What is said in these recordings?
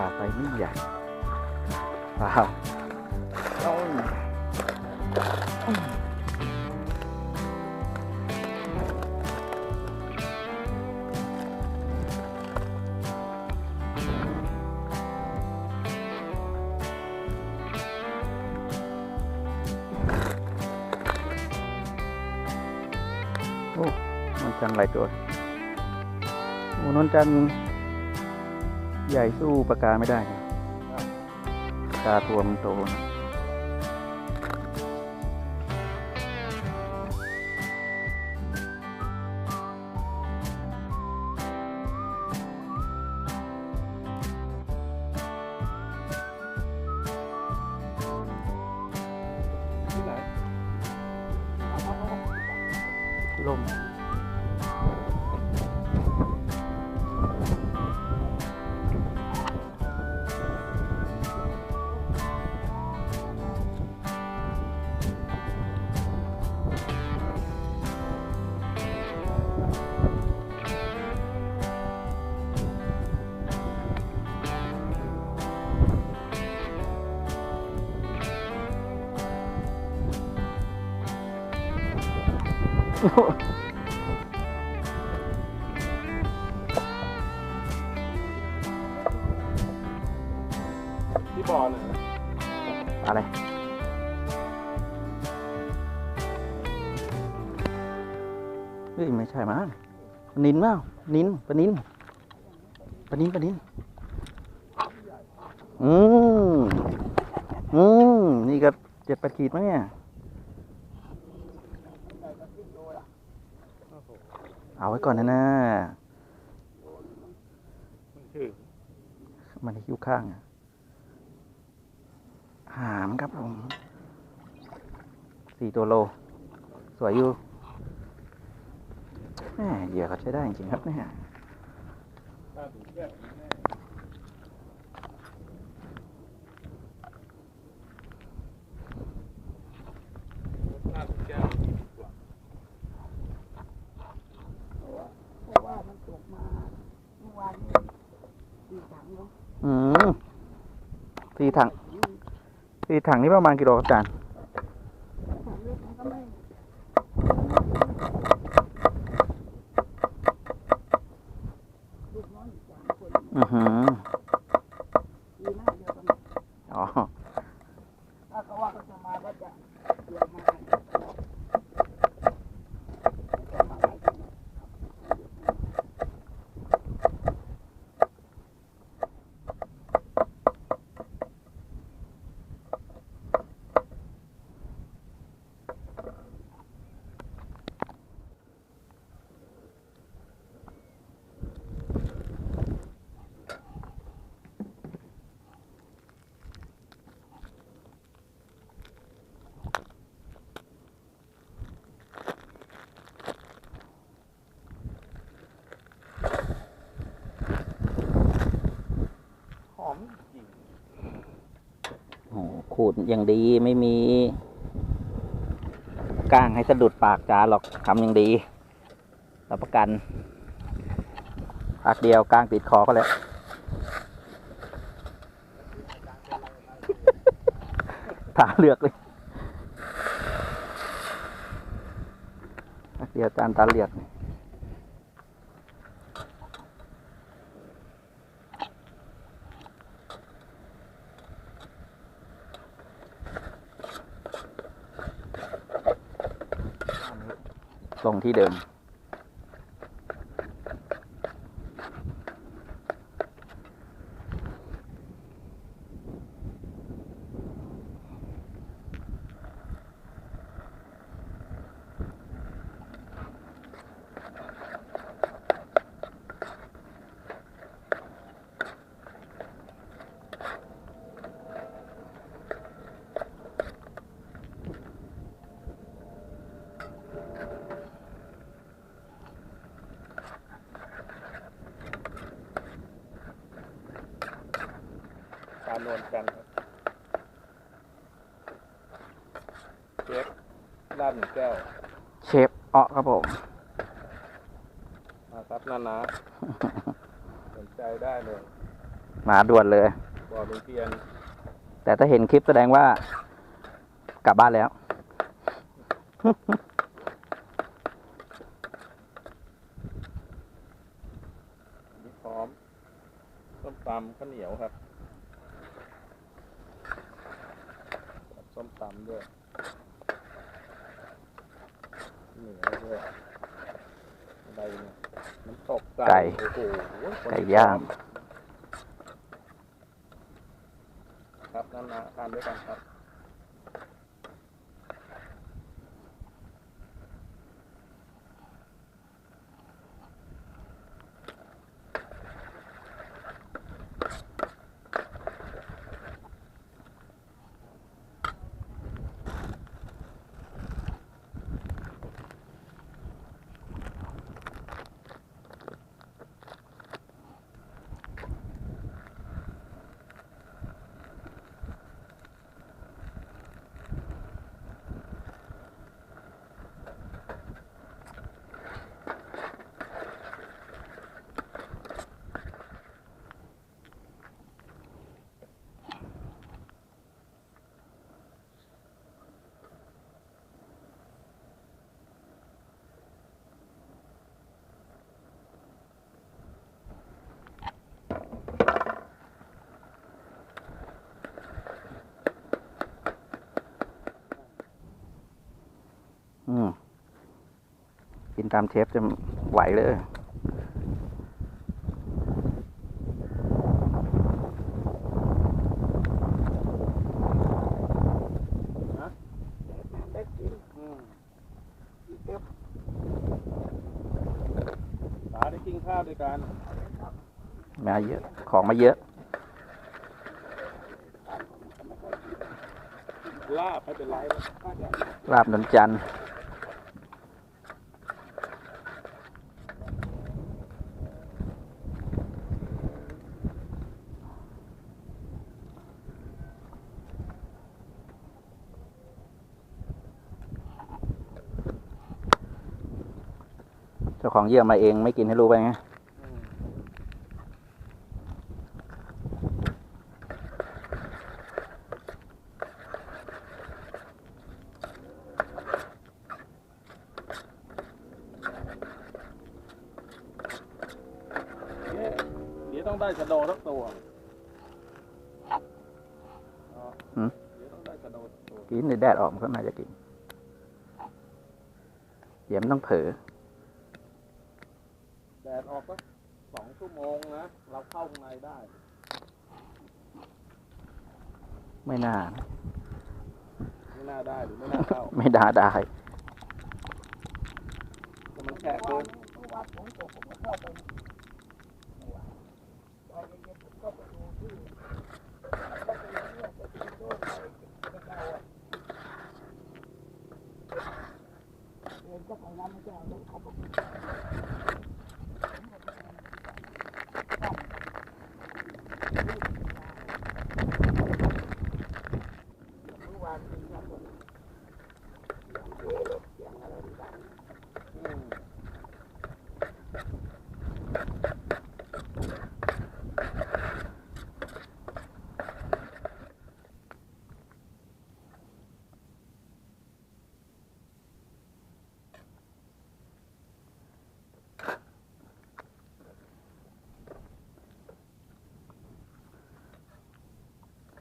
ปลาไซส์ไม่ใหญ่ปลาโอ้ยโอ้มันจังหลายตัวโอ้นนจันทร์ ใหญ่สู้ปลากาไม่ได้นะปลากาตัวมันโตนะ ที่บ่อน่ะอะไร เฮ้ยไม่ใช่มั้งปลานินมั้งนินปลานินปลานินปลานิน อืม อืม นี่ก็เจ็ดแปดขีดมั้งเนี่ย เอาไว้ก่อนนะนะมันถึงมันคิ้วข้างอะหามครับผมสี่ตัวโล สวยอยู่แหมเหยื่อเขาใช้ได้จริงๆครับเนี่ย ตาถึงแก้วแน่ตาถึงแก้วดีกว่า เพราะว่ามันตกมาเมื่อวานนี้สี่ถังเนาะ อืม สี่ถังสี่ถังนี้ประมาณกี่โลครับอาจารย์ ถังเล็กมันก็ไม่ลูกน้อยอีกสามคน อือหือ ปีหน้าเดียวกัน อ๋อ ถ้าเขาว่าเขาจะมาก็จะเตรียมมาให้จะมาให้กัน หอมจริง โอ้ขูดอย่างดีไม่มีก้างให้สะดุดปากจาหรอกทำอย่างดีรับประกันพักเดียวก้างติดคอก็แล้วตาเลือกเลยพักเดียวจานตาเลือกเลย ลงที่เดิม วลกันครับเชฟลาดหนึ่งแก้วเชฟอ้อครับผมมาครับนานาสนใจได้เลยมาด่วนเลย บ่อลุงเทียนแต่ถ้าเห็นคลิปแสดงว่ากลับบ้านแล้วมีพร้อมส้มตำข้าวเหนียวครับ ส้มตำด้วยเหนียวด้วยอะไรเนี่ยน้ำตกไก่โอ้โหคนไก่ย่างครับนั่นนะทานด้วยกันครับ อืมกิน ตามเชฟจะไหวเลยด้กินอืมเก็บสาได้กินข้าวด้วยกันมาเยอะ ของมาเยอะ ลาบไม่เป็นไรนะก็เดี๋ยลาบนนจันทร์เจ้าของเยี่ยมมาเองไม่กินให้รู้ไปไงอืมเนี่ยเดี๋ยวต้องได้ชะโดสักตัวอ๋อหืมเดี๋ยวต้องได้ชะโดสักตัวกินในแดดออกมันก็น่าจะกินเดี๋ยวมันต้องเผลอแดดออกก็สองชั่วโมงนะ เราเข้าข้างในได้ ไม่น่า ไม่น่าได้หรือไม่น่าเข้าไม่ได้ได้ แต่มันแฉะเมื่อเกิวานนเมื่อวานฝนตกผมก็เข้าไปเมื่อวานตอนเย็นๆผมก็ไปดูที่ก็ไปเที่ยวไปดูต้นไม้ไปเก่าอะเดินก็ไปน้ำไม่ได้เอารถเขาไปดูเมื่อวานมีครับผมเสียงรถเสียงอะไรต่าง อืม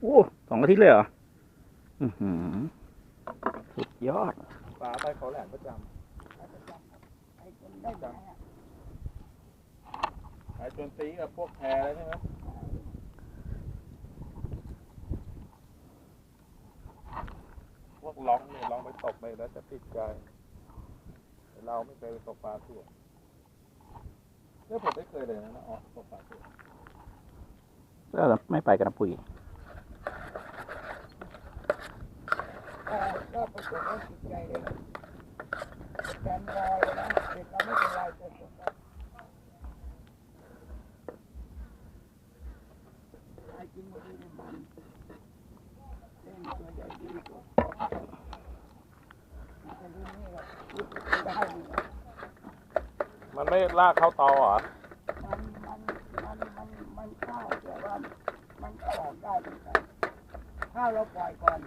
โอ้สองอาทิตย์เลยเหรออือหือสุดยอดปลาใต้เขาแหลมประจเขาจะจำครับไอ้คนได้ไหมอะำขายจนตีกับพวกแพแล้วใช่ไหมพวกร้องเนี่ยลองไปตกไปแล้วจะติดใจแต่เราไม่เคยไปตกปลาเถื่อนเนี่ยผมไม่เคยเลยนะนะอ๋อตกปลาเถื่อนก็ไม่ไปกับน้ำปุ๋ย ก็ก็ปรากฏว่าจิตใจเลยนะแฟนรอยนะเด็กเราไม่เป็นไรแต่ผมว่าไอ้กินหมดเลยมันเล่นตัวใหญ่ดีกว่าแต่รุ่นนี้เราได้มันไม่ลากเข้าตอเหรอมันมันมันมันมันเข้าแต่ว่ามันออกได้เหมือนกันถ้าเราปล่อยก่อน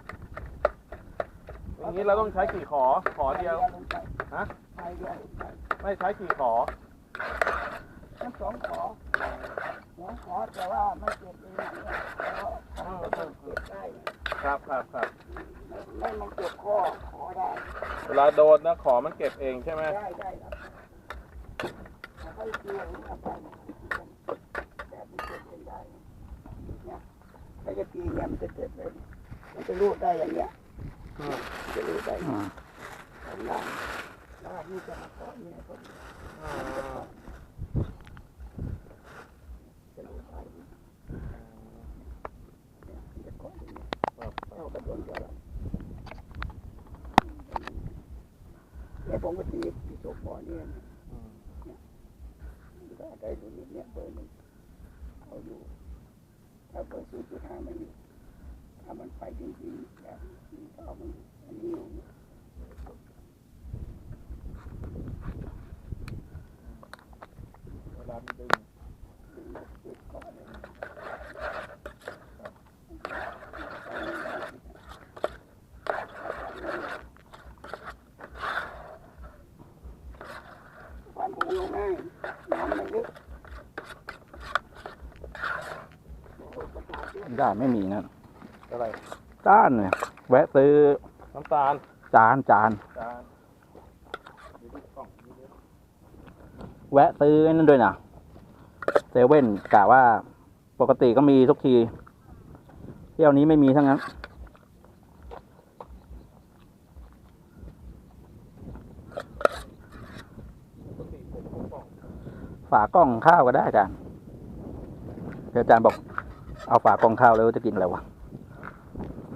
อย่างนี้เราต้องใช้กี่ขอ ขอเดียวลงไปฮะ ไปเดียวลงไปไม่ใช้กี่ขอ ทั้งสองขอสองขอแต่ว่าไม่เก็บเองเนี่ยเพราะของจะต้องเก็บได้ครับครับครับไม่มันเก็บข้อขอได้ เวลาโดนนะขอมันเก็บเองใช่ไหมได้ได้ครับแต่ให้เกี่ยวนี่เอาไปแบบมันเก็บเองได้เนี่ยถ้าจะตีเนี่ยมันจะเก็บเลยมันจะรูดได้อย่างเงี้ยอืม จะรูดได้อืมข้างล่างแล้วนี่จะมาเกาะเนี่ยก็อ่าจะรูดได้เนี่ยจะเกาะอย่างเงี้ยครับเข้ากระโดนจะอะไรแล้วผมก็ตีที่โซฟอเนี่ยนะอืมก็ได้ดูนิดเนี่ยเบอร์หนึ่งเอาอยู่ถ้าเบอร์ศูนย์จุดห้าไม่อยู่ ถ้ามันไปจริงๆแบบนี้ก็เอามันอันนี้อยู่เวลามันดึงดึงจุดก่อนเลยวามผูลงง่ายน้ำมันลึก ได้ไม่มีนะ อะไรจ้านเนี่ยแวะซื้อน้ำตาลจานจานจานดูที่กล่องนี่ดิแวะซื้อไอ้นั่นด้วยนะเซเว่นกะว่าปกติก็มีทุกทีเที่ยวนี้ไม่มีทั้งนั้นปกติผมเอากล่องฝากล้องข้าวก็ได้อาจารย์เดี๋ยวอาจารย์บอกเอาฝากล้องข้าวแล้วจะกินอะไรวะ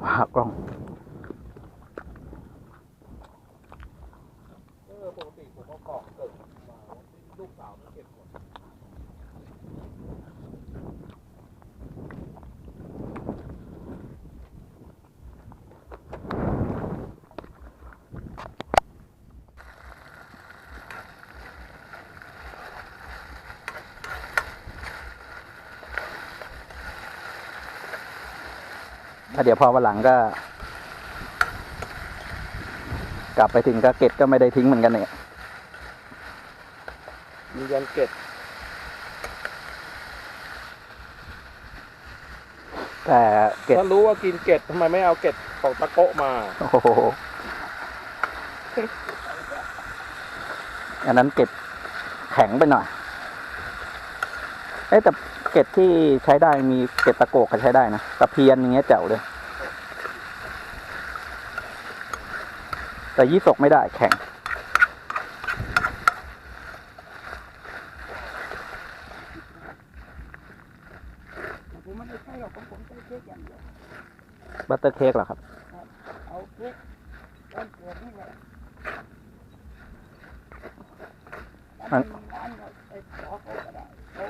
ฝากล้อง เออปกติผมเอากล่องเกิดมาลูกสาวมันเก็บหมด ถ้า เดี๋ยวพอวันหลังก็ กลับไปถึงก็เก็บก็ไม่ได้ทิ้งเหมือนกันเนี่ยมียันเก็บแต่เก็บถ้ารู้ว่ากินเก็ดทำไมไม่เอาเก็ดของตะโกะมา โอ้โห อันนั้นเก็บแข็งไปหน่อย เอ้แต่เก็บที่ใช้ได้มีเก็บตะโกกก็ใช้ได้นะตะเพียนอย่างเงี้ยแจ๋วเลย แต่ยี่สกไม่ได้แข็ง ผมไม่ได้ใช้หรอกผมผมใช้เค้กอย่างเดียวบัตเตอร์เค้กเหรอครับเอาเค้กต้นเกิดนี่แหละมัน ร้านเราไปขอเขาก็ได้เขา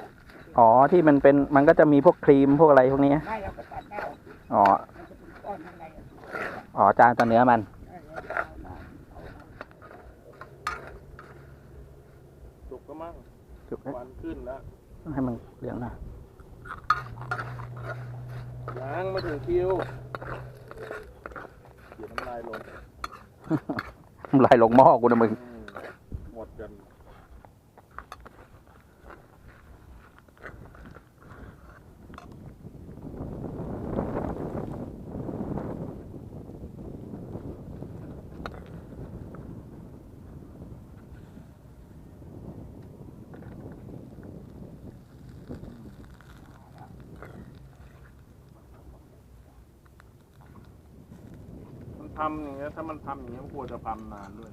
อ๋อที่มันเป็นมันก็จะมีพวกครีมพวกอะไรพวกนี้ไม่เราก็ตัดหน้าออกอ๋อมันจะเป็นก้อนข้างในอะอ๋อจานตัวเนื้อมันเอาเอาเอาเอาเอาสุกก็มั่งจุกให้ควันขึ้นแล้วให้มันเหลืองหน่อยยังไม่ถึงคิวเดี๋ยวน้ำลายลงไหลลงหม้อกูนะมึง อืมหมดกันมัน ทำอย่างเงี้ยถ้ามันทำอย่างเงี้ยมันควรจะทำนานด้วย